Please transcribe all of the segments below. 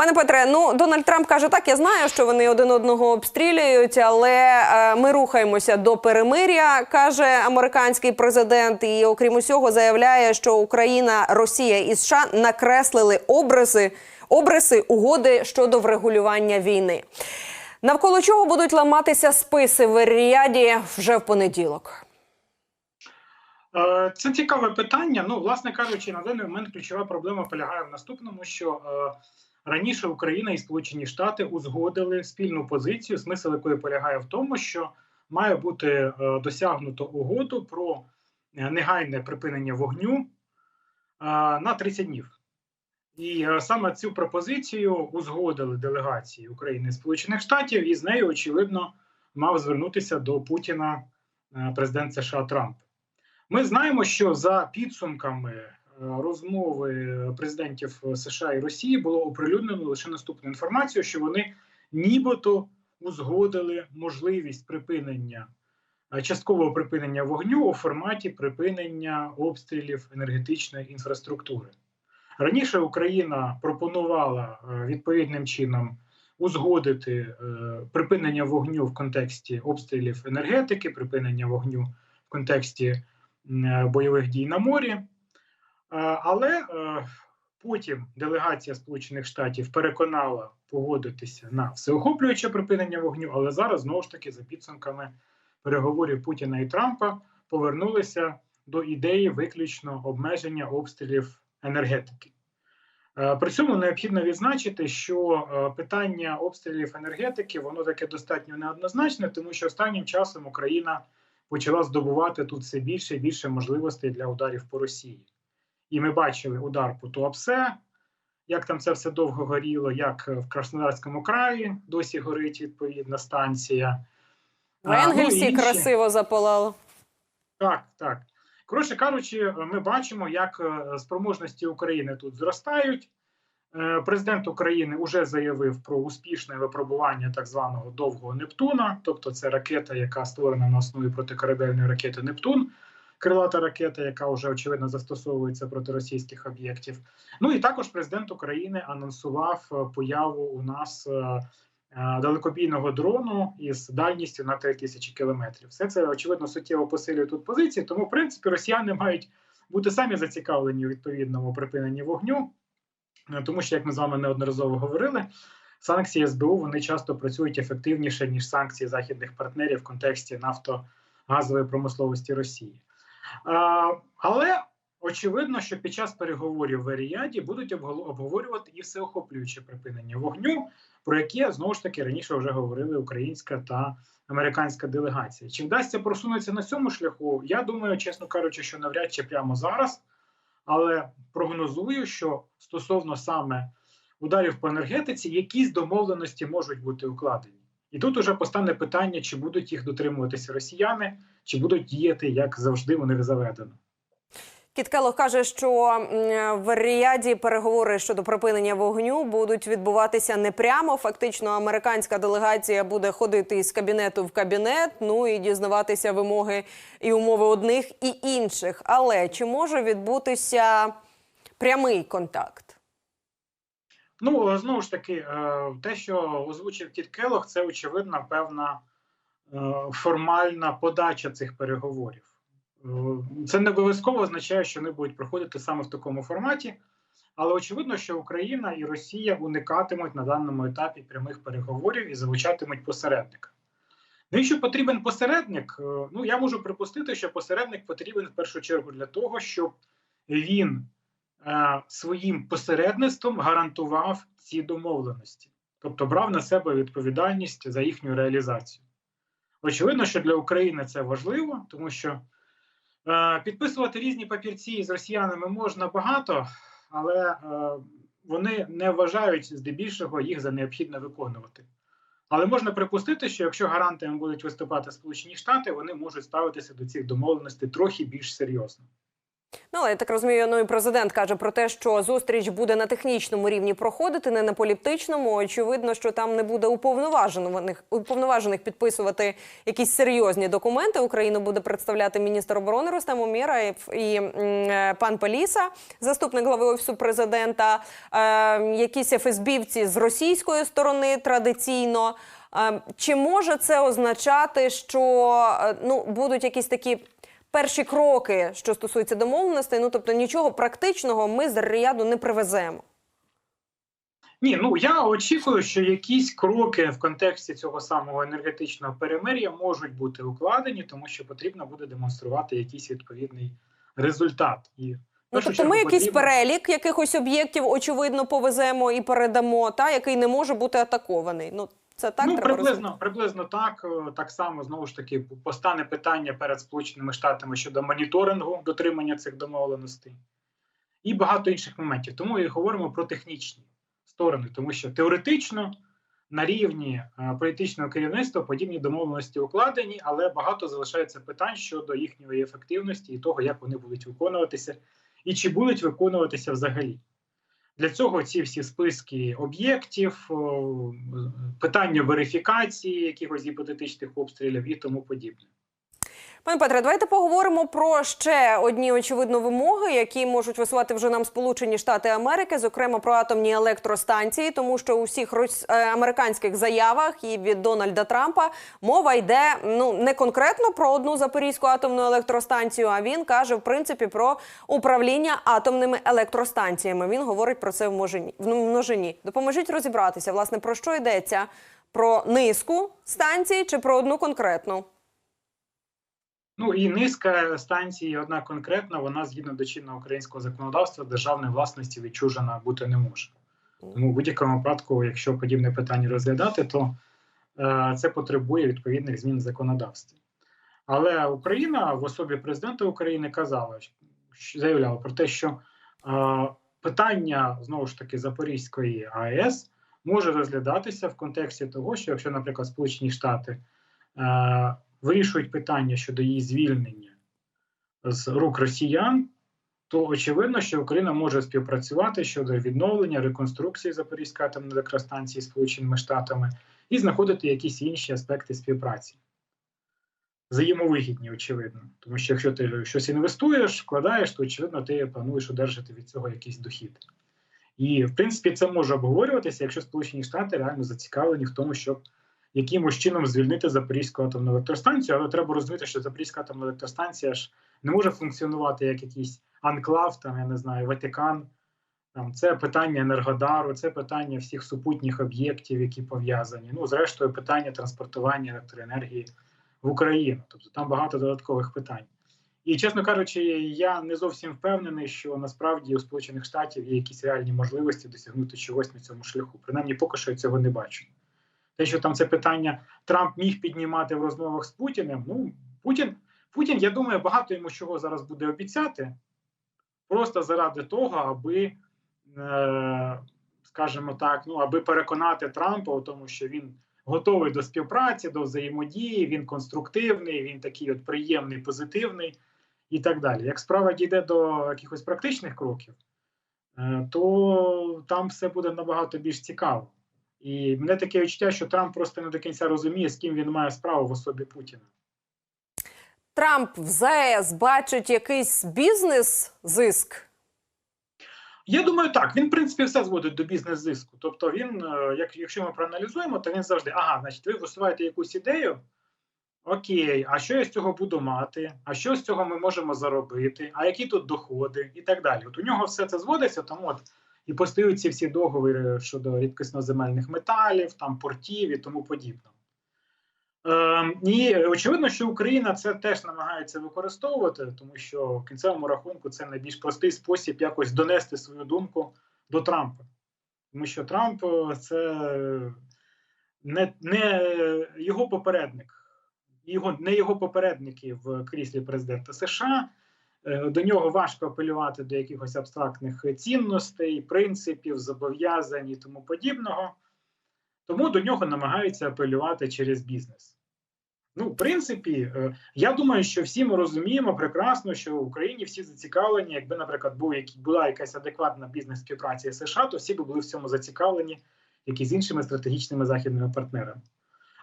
Пане Петре, ну Дональд Трамп каже, так я знаю, що вони один одного обстрілюють, але е, ми рухаємося до перемиря, каже американський президент. І окрім усього, заявляє, що Україна, Росія і США накреслили образи, обриси угоди щодо врегулювання війни. Навколо чого будуть ламатися списи в Ріаді вже в понеділок. Е, Це цікаве питання. Ну, власне кажучи, на даний момент ключова проблема полягає в наступному, що е, раніше Україна і Сполучені Штати узгодили спільну позицію, смисл якої полягає в тому, що має бути е, досягнуто угоду про е, негайне припинення вогню е, на 30 днів. І саме цю пропозицію узгодили делегації України і Сполучених Штатів, і з нею, очевидно, мав звернутися до Путіна президент США Трамп. Ми знаємо, що за підсумками розмови президентів США і Росії було оприлюднено лише наступну інформацію, що вони нібито узгодили можливість припинення е, часткового припинення вогню у форматі припинення обстрілів енергетичної інфраструктури. Раніше Україна пропонувала е, відповідним чином узгодити е, припинення вогню в контексті обстрілів енергетики, припинення вогню в контексті бойових дій на морі. Е, Але е, потім делегація Сполучених Штатів переконала погодитися на всеохоплююче припинення вогню, але зараз знову ж таки за підсумками переговорів Путіна і Трампа повернулися до ідеї виключно обмеження обстрілів енергетики. Е, При цьому необхідно відзначити, що питання обстрілів енергетики воно таке достатньо неоднозначне, тому що останнім часом Україна почала здобувати тут все більше і більше можливостей для ударів по Росії. І ми бачили удар по Туапсе, як там це все довго горіло, як в Краснодарському краї досі горить відповідна станція. В ну, Енгельсі інші. красиво запалало. Так, так. Коротше кажучи, ми бачимо, як е, спроможності України тут зростають. Е, Президент України вже заявив про успішне випробування так званого довгого Нептуна, тобто це ракета, яка створена на основі протикорабельної ракети Нептун, крилата ракета, яка вже очевидно застосовується проти російських об'єктів. Ну і також президент України анонсував е, появу у нас е, е, далекобійного дрону із дальністю на 3000 кілометрів. Все це очевидно суттєво посилює тут позиції. Тому, в принципі, росіяни мають бути самі зацікавлені у відповідному припиненні вогню, тому що, як ми з вами неодноразово говорили, санкції СБУ вони часто працюють ефективніше ніж санкції західних партнерів в контексті нафтогазової промисловості Росії. А, але очевидно, що під час переговорів в Еріаді будуть обговорювати і всеохоплююче припинення вогню, про яке знову ж таки раніше вже говорили українська та американська делегація. Чи вдасться просунутися на цьому шляху? Я думаю, чесно кажучи, що навряд чи прямо зараз, але прогнозую, що стосовно саме ударів по енергетиці, якісь домовленості можуть бути укладені. І тут уже постане питання, чи будуть їх дотримуватися росіяни, чи будуть діяти як завжди них заведено. Кіт Келлог каже, що в Ріаді переговори щодо припинення вогню будуть відбуватися не прямо. Фактично, американська делегація буде ходити із кабінету в кабінет, ну і дізнаватися вимоги і умови одних і інших. Але чи може відбутися прямий контакт? Ну знову ж таки, е, те, що озвучив Кіт Келох, це очевидна певна е, формальна подача цих переговорів. Е, Це не обов'язково означає, що вони будуть проходити саме в такому форматі, але очевидно, що Україна і Росія уникатимуть на даному етапі прямих переговорів і залучатимуть посередника. Ну, якщо потрібен посередник, е, ну я можу припустити, що посередник потрібен в першу чергу для того, щоб він е, своїм посередництвом гарантував ці домовленості, тобто брав на себе відповідальність за їхню реалізацію. Очевидно, що для України це важливо, тому що е, підписувати різні папірці з росіянами можна багато, але е, вони не вважають здебільшого їх за необхідне виконувати. Але можна припустити, що якщо гарантами будуть виступати Сполучені Штати, вони можуть ставитися до цих домовленостей трохи більш серйозно. Ну, я так розумію, ну і президент каже про те, що зустріч буде на технічному рівні проходити, не на політичному. Очевидно, що там не буде уповноважених уповноважених підписувати якісь серйозні документи. Україну буде представляти міністр оборони Рустем Умєраєв і м, е, пан Паліса, заступник глави офісу президента, е, якісь ФСБівці з російської сторони традиційно. Е, Чи може це означати, що е, ну будуть якісь такі перші кроки, що стосуються домовленостей? Ну тобто нічого практичного ми з Ріяду не привеземо. Ні, ну я очікую, що якісь кроки в контексті цього самого енергетичного перемир'я можуть бути укладені, тому що потрібно буде демонструвати якийсь відповідний результат. І Ну тобто, ми якийсь потрібно- перелік якихось об'єктів, очевидно, повеземо і передамо, та який не може бути атакований. Ну це так ну, треба приблизно, розуміти? приблизно так. Е, Так само знову ж таки постане питання перед Сполученими Штатами щодо моніторингу дотримання цих домовленостей і багато інших моментів. Тому і говоримо про технічні сторони, тому що теоретично на рівні е, політичного керівництва подібні домовленості укладені, але багато залишається питань щодо їхньої ефективності і того, як вони будуть виконуватися, і чи будуть виконуватися взагалі. Для цього ці всі списки об'єктів, питання верифікації якихось гіпотетичних обстрілів і тому подібне. Пане Петре, давайте поговоримо про ще одні очевидно вимоги, які можуть висувати вже нам Сполучені Штати Америки, зокрема про атомні електростанції, тому що у всіх е, американських заявах і від Дональда Трампа мова йде ну не конкретно про одну запорізьку атомну електростанцію. А він каже в принципі про управління атомними електростанціями. Він говорить про це. В множині. Допоможіть розібратися, власне, про що йдеться: про низку станцій чи про одну конкретну. Ну і низка станцій, одна конкретна, вона згідно до чинного українського законодавства державної власності відчужена бути не може. Тому в будь-якому випадку, якщо подібне питання розглядати, то е, це потребує відповідних змін в законодавстві. Але Україна в особі президента України казала, що- заявляла про те, що е, питання знову ж таки Запорізької АЕС може розглядатися в контексті того, що якщо, наприклад, Сполучені Штати е, вирішують питання щодо її звільнення з рук росіян, то очевидно, що Україна може співпрацювати щодо відновлення реконструкції Запорізької атомної електростанції Сполученими Штатами і знаходити якісь інші аспекти співпраці. Взаємовигідні, очевидно. Тому що якщо ти щось інвестуєш, вкладаєш, то очевидно ти плануєш одержати від цього якийсь дохід. І, в принципі, це може обговорюватися, якщо Сполучені Штати реально зацікавлені в тому, щоб якимось чином звільнити Запорізьку атомну електростанцію, але треба розуміти, що Запорізька атомна електростанція ж не може функціонувати як якийсь анклав, там я не знаю, Ватикан. Там це питання Енергодару, це питання всіх супутніх об'єктів, які пов'язані. Ну, зрештою, питання транспортування електроенергії в Україну. Тобто там багато додаткових питань. І, чесно кажучи, я не зовсім впевнений, що насправді у Сполучених Штатів є якісь реальні можливості досягнути чогось на цьому шляху. Принаймні, поки що я цього не бачу. Те, що там це питання Трамп міг піднімати в розмовах з Путіним. Ну, Путін, Путін, я думаю, багато йому чого зараз буде обіцяти, просто заради того, аби, е, скажімо так, ну, аби переконати Трампа у тому, що він готовий до співпраці, до взаємодії, він конструктивний, він такий от приємний, позитивний і так далі. Як справа дійде до якихось практичних кроків, е, то там все буде набагато більш цікаво. І мене таке відчуття, що Трамп просто не до кінця розуміє, з ким він має справу в особі Путіна. Трамп в ЗАЕС бачить якийсь бізнес зиск. Я думаю, так він в принципі все зводить до бізнес-зиску. Тобто, він, е, як якщо ми проаналізуємо, то він завжди ага, значить, ви висуваєте якусь ідею. Окей, а що я з цього буду мати? А що з цього ми можемо заробити? А які тут доходи і так далі? От у нього все це зводиться, тому от і постаються всі договори щодо рідкісноземельних металів, там портів і тому подібного. Е, і очевидно, що Україна це теж намагається використовувати, тому що в кінцевому рахунку це найбільш простий спосіб якось донести свою думку до Трампа. Тому що Трамп е, це не, не його попередник, його, не його попередники в кріслі президента США. Е, До нього важко апелювати до якихось абстрактних цінностей, принципів, зобов'язань і тому подібного. Тому до нього намагаються апелювати через бізнес. Ну, в принципі, е, я думаю, що всі ми розуміємо прекрасно, що в Україні всі зацікавлені. Якби, наприклад, був була якась адекватна бізнес співпраця США, то всі би були в цьому зацікавлені, як і з іншими стратегічними західними партнерами.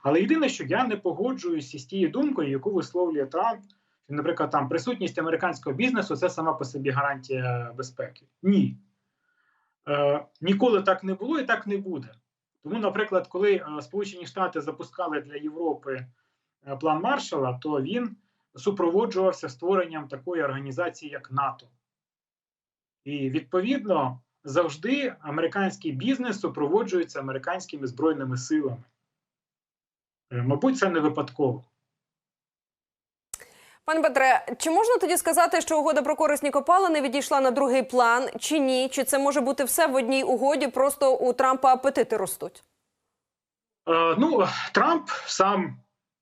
Але єдине, що я не погоджуюся з тією думкою, яку висловлює Трамп, наприклад, там присутність американського бізнесу це сама по собі гарантія безпеки. Ні. Е, ніколи так не було і так не буде. Тому, наприклад, коли е, Сполучені Штати запускали для Європи е, план Маршала, то він супроводжувався створенням такої організації, як НАТО. І відповідно завжди американський бізнес супроводжується американськими збройними силами. Е, Мабуть, це не випадково. Пане Петре, чи можна тоді сказати, що угода про корисні копалини відійшла на другий план, чи ні? Чи це може бути все в одній угоді? Просто у Трампа апетити ростуть? Е, ну, Трамп сам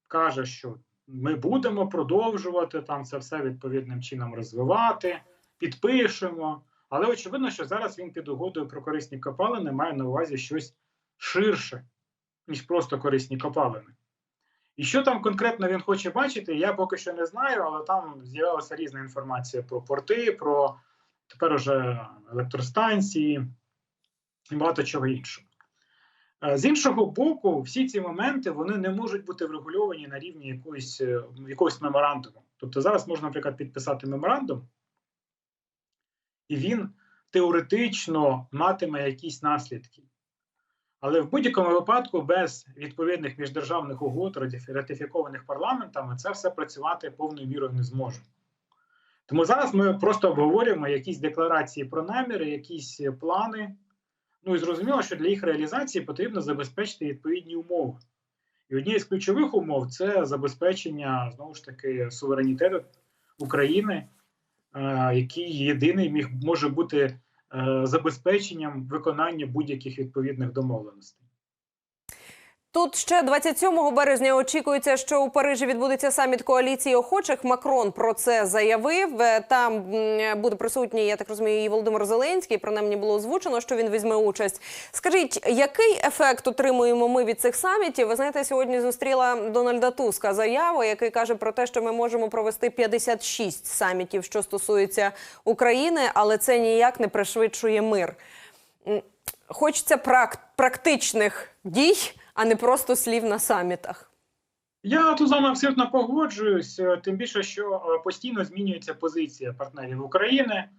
каже, що ми будемо продовжувати там це все відповідним чином розвивати, підпишемо. Але очевидно, що зараз він під угодою про корисні копалини має на увазі щось ширше, ніж просто корисні копалини. І що там конкретно він хоче бачити, я поки що не знаю, але там з'явилася різна інформація про порти, про тепер уже електростанції і багато чого іншого. Е, З іншого боку, всі ці моменти вони не можуть бути врегульовані на рівні якоїсь, е, якогось меморандуму. Тобто зараз можна, наприклад, підписати меморандум, і він теоретично матиме якісь наслідки. Але в будь-якому випадку без відповідних міждержавних угод, ратифікованих парламентами, це все працювати повною мірою не зможе. Тому зараз ми просто обговорюємо якісь декларації про наміри, якісь плани. Ну і зрозуміло, що для їх реалізації потрібно забезпечити відповідні умови. І однією з ключових умов це забезпечення знову ж таки суверенітету України, е, який єдиний міг може бути забезпеченням виконання будь-яких відповідних домовленостей. Тут ще 27 березня очікується, що у Парижі відбудеться саміт коаліції охочих. Макрон про це заявив. Е, Там буде присутній, я так розумію, і Володимир Зеленський. Принаймні було озвучено, що він візьме участь. Скажіть, який ефект отримуємо ми від цих самітів? Ви знаєте, сьогодні зустріла Дональда Туска заяву, який каже про те, що ми можемо провести 56 самітів, що стосується України, але це ніяк не пришвидшує мир. Хочеться прак- практичних дій а не просто слів на самітах. Я тут з вами абсолютно погоджуюсь, е, тим більше, що е, постійно змінюється позиція партнерів України.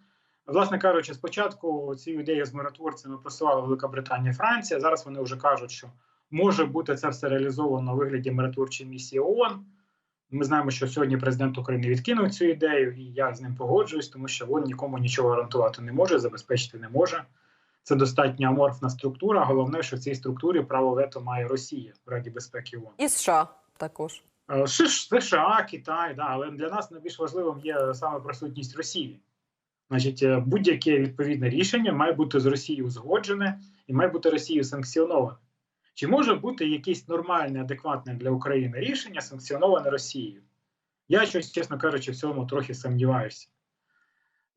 Власне кажучи, спочатку цю ідею з миротворцями просувала Велика Британія Франція. Зараз вони вже кажуть, що може бути це все реалізовано у вигляді миротворчої місії ООН. Ми знаємо, що сьогодні президент України відкинув цю ідею, і я з ним погоджуюсь, тому що ООН нікому нічого гарантувати не може, забезпечити не може. Це достатньо аморфна структура. Головне, що в цій структурі право вето має Росія в Раді безпеки ООН. І США також. Е, США, Китай, да, але для нас найбільш важливим є саме присутність Росії. Значить, е, будь-яке відповідне рішення має бути з Росією узгоджене і має бути Росією санкціоноване. Чи може бути якесь нормальне, адекватне для України рішення санкціоноване Росією? Я щось, чесно кажучи, в цьому трохи сумніваюся.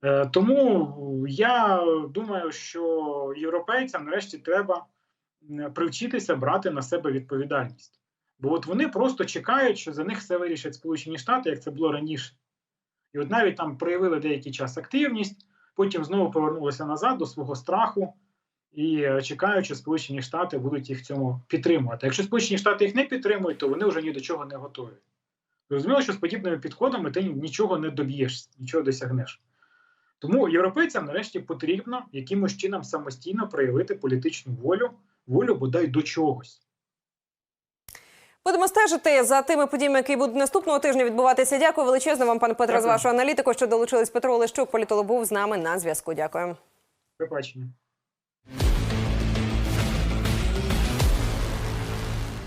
Е, Тому я думаю, що європейцям нарешті треба привчитися брати на себе відповідальність. Бо от вони просто чекають, що за них все вирішать Сполучені Штати, як це було раніше. І от навіть там проявили деякий час активність, потім знову повернулися назад до свого страху і е, чекають, що Сполучені Штати будуть їх в цьому підтримувати. Якщо Сполучені Штати їх не підтримують, то вони вже ні до чого не готові. Зрозуміло, що з подібними підходами ти нічого не доб'єшся, нічого досягнеш. Тому європейцям нарешті потрібно якимось чином самостійно проявити політичну волю, волю бодай до чогось. Будемо стежити за тими подіями, які будуть наступного тижня відбуватися. Дякую величезно вам, пане за Дякую. вашу аналітику. Що долучились Петро Олещук, політолог був з нами на зв'язку. Дякую. До побачення.